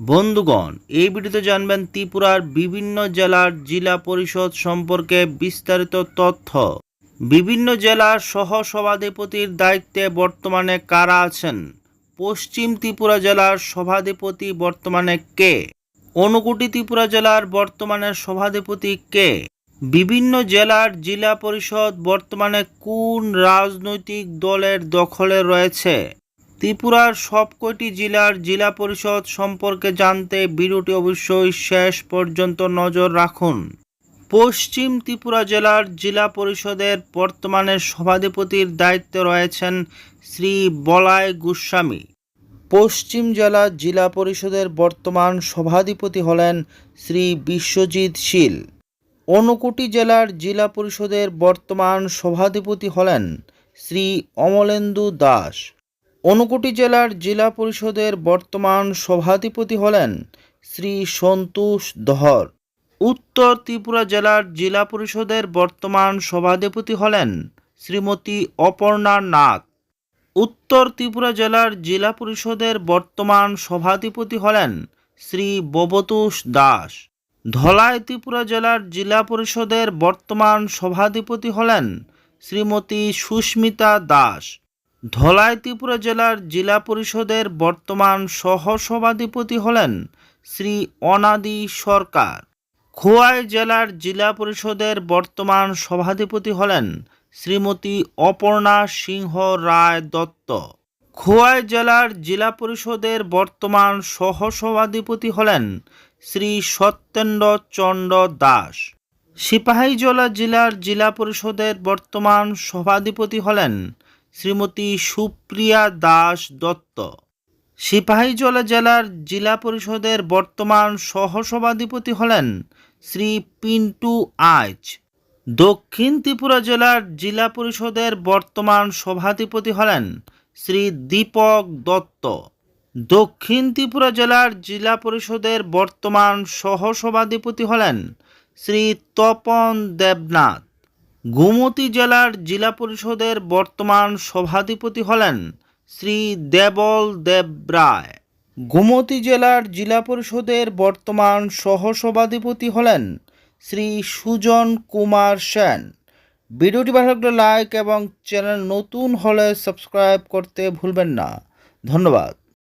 বন্ধুগণ, এই ভিডিওতে জানবেন ত্রিপুরার বিভিন্ন জেলার জেলা পরিষদ সম্পর্কে বিস্তারিত তথ্য। বিভিন্ন জেলার সহ সভাধিপতির দায়িত্বে বর্তমানে কারা আছেন? পশ্চিম ত্রিপুরা জেলার সভাধিপতি বর্তমানে কে? অনুকুটি ত্রিপুরা জেলার বর্তমানে সভাধিপতি কে? বিভিন্ন জেলার জেলা পরিষদ বর্তমানে কোন রাজনৈতিক দলের দখলে রয়েছে? ত্রিপুরার সবকটি জেলার জেলা পরিষদ সম্পর্কে জানতে ভিডিওটি অবশ্যই শেষ পর্যন্ত নজর রাখুন। পশ্চিম ত্রিপুরা জেলার জেলা পরিষদের বর্তমানে সভাধিপতির দায়িত্বে রয়েছেন শ্রী বলায় গোস্বামী। পশ্চিম জেলা জেলা পরিষদের বর্তমান সভাধিপতি হলেন শ্রী বিশ্বজিৎ শীল। অনুকুটি জেলার জেলা পরিষদের বর্তমান সভাধিপতি হলেন শ্রী অমলেন্দু দাস। ঊনকোটি জেলার জেলা পরিষদের বর্তমান সভাধিপতি হলেন শ্রী সন্তোষ দহর। উত্তর ত্রিপুরা জেলার জেলা পরিষদের বর্তমান সভাধিপতি হলেন শ্রীমতী অপর্ণা নাথ উত্তর ত্রিপুরা জেলার জেলা পরিষদের বর্তমান সভাধিপতি হলেন শ্রী ববতোষ দাস। ধলাই ত্রিপুরা জেলার জেলা পরিষদের বর্তমান সভাধিপতি হলেন শ্রীমতী সুস্মিতা দাস। ধলাই ত্রিপুরা জেলার জেলা পরিষদের বর্তমান সহসভাধিপতি হলেন শ্রী অনাদি সরকার। খোয়াই জেলার জেলা পরিষদের বর্তমান সভাধিপতি হলেন শ্রীমতী অপর্ণা সিংহ রায় দত্ত। খোয়াই জেলার জেলা পরিষদের বর্তমান সহসভাধিপতি হলেন শ্রী সত্যেন্দ্র চন্দ্র দাস। সিপাহীজলা জেলার জেলা পরিষদের বর্তমান সভাধিপতি হলেন শ্রীমতী সুপ্রিয়া দাস দত্ত। সিপাহীজলা জেলার জেলা পরিষদের বর্তমান সহসভাধিপতি হলেন শ্রী পিন্টু আইচ। দক্ষিণ ত্রিপুরা জেলার জেলা পরিষদের বর্তমান সভাধিপতি হলেন শ্রী দীপক দত্ত। দক্ষিণ ত্রিপুরা জেলার জেলা পরিষদের বর্তমান সহসভাধিপতি হলেন শ্রী তপন দেবনাথ। গোমতী জেলার জেলা পরিষদের বর্তমান সভাধিপতি হলেন শ্রী দেবল দেব রায়। গোমতী জেলার জেলা পরিষদের বর্তমান সহসভাধিপতি হলেন শ্রী সুজন কুমার সেন। ভিডিওটি ভালো লাগলে লাইক এবং চ্যানেল নতুন হলে সাবস্ক্রাইব করতে ভুলবেন না। ধন্যবাদ।